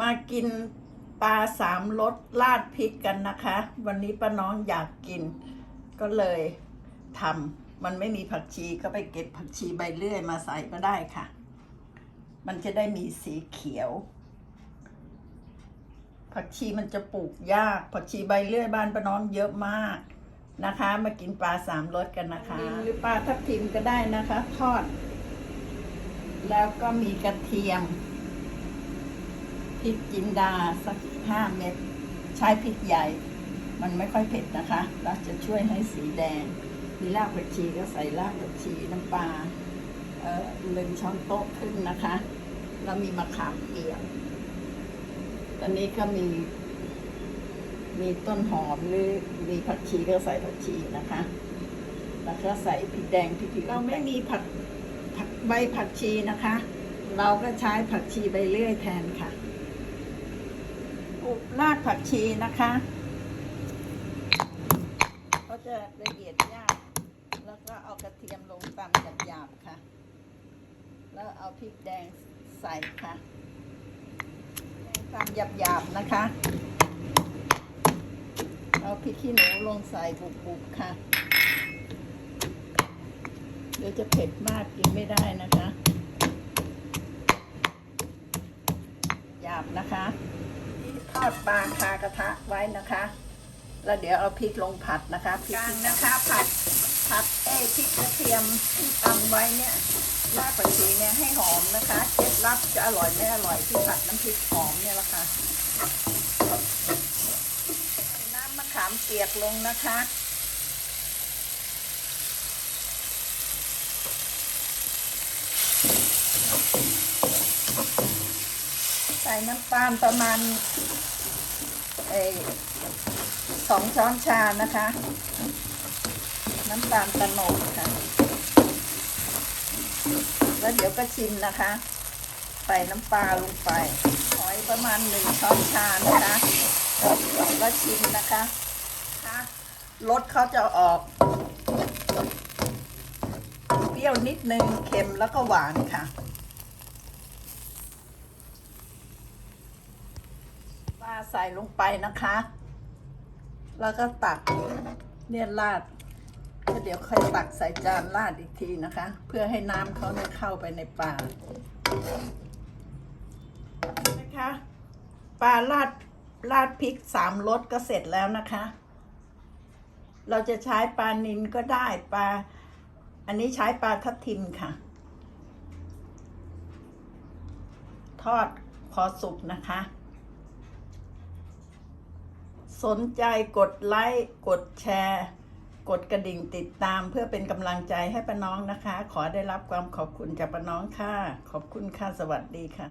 มากินปลาสามรสราดพริกกันนะคะ วันนี้ป้าน้องอยากกิน ก็เลยทำมันไม่มีผักชีก็ไปเก็บผักชีใบเลื่อยมาใส่ก็ได้ค่ะ มันจะได้มีสีเขียว ผักชีมันจะปลูกยาก ผักชีใบเลื่อยบ้านป้าน้องเยอะมากนะคะ มากินปลาสามรสกันนะคะ หรือปลาทับทิมก็ได้นะคะ ทอด แล้วก็มีกระเทียม พริกจินดาสักห้าเม็ดใช้พริกใหญ่ มันไม่ค่อยเผ็ดนะคะแล้วจะช่วยให้สีแดง มีรากผักชีก็ใส่รากผักชีน้ำปลาเอ่อหนึ่งช้อนโต๊ะขึ้นนะคะ แล้วมีมะขามเปียกตอนนี้ก็มี มีต้นหอมหรือมีผักชีก็ใส่ผักชีนะคะ แล้วก็ใส่พริกแดงพริกเราไม่มีผักผักใบผักชีนะคะ เราก็ใช้ผักชีใบเลื่อยแทนค่ะ รากผักชีนะคะเขาจะละเอียดยาก แล้วก็เอากระเทียมลงตำหยาบๆค่ะ แล้วเอาพริกแดงใส่ค่ะแดงตำหยาบๆนะคะ เอาพริกขี้หนูลงใส่บุบๆค่ะเดี๋ยวจะเผ็ดมากกินไม่ได้นะคะหยาบนะคะ ทอดปลาคากระทะไว้นะคะ แล้วเดี๋ยวเอาพริกลงผัดนะคะพริกนะคะผัดผัดเอ้ยพริกกระเทียมที่ตำไว้เนี่ยรากผักชีเนี่ยให้หอมนะคะเคล็ดลับจะอร่อยไม่อร่อยที่ผัดน้ำพริกหอมเนี่ยแหละค่ะน้ำมะขามเปียกลงนะคะใส่น้ำตาลประมาณ เอสองช้อนชานะคะ น้ำตาลตะโนดค่ะ แล้วเดี๋ยวก็ชิมนะคะ ใส่น้ำปลาลงไปหอยประมาณหนึ่งช้อนชานะคะแล้วชิมนะคะค่ะรสเขาจะออก เปรี้ยวนิดนึงเค็มแล้วก็หวานค่ะ ปลา ใส่ลงไปนะคะ แล้วก็ตักเนี่ยราดเดี๋ยวค่อยตักใส่จานราดอีกทีนะคะ เพื่อให้น้ำเขาเนี่ยเข้าไปในปลานะคะปลาราดราดพริกสามรสก็เสร็จแล้วนะคะ เราจะใช้ปลานินก็ได้ปลาอันนี้ใช้ปลาทับทิมค่ะ ทอดพอสุกนะคะ สนใจกดไลค์กดแชร์ กดกระดิ่งติดตามเพื่อเป็นกำลังใจให้ป้าน้องนะคะ ขอได้รับความขอบคุณจากป้าน้องค่ะ ขอบคุณค่ะ สวัสดีค่ะ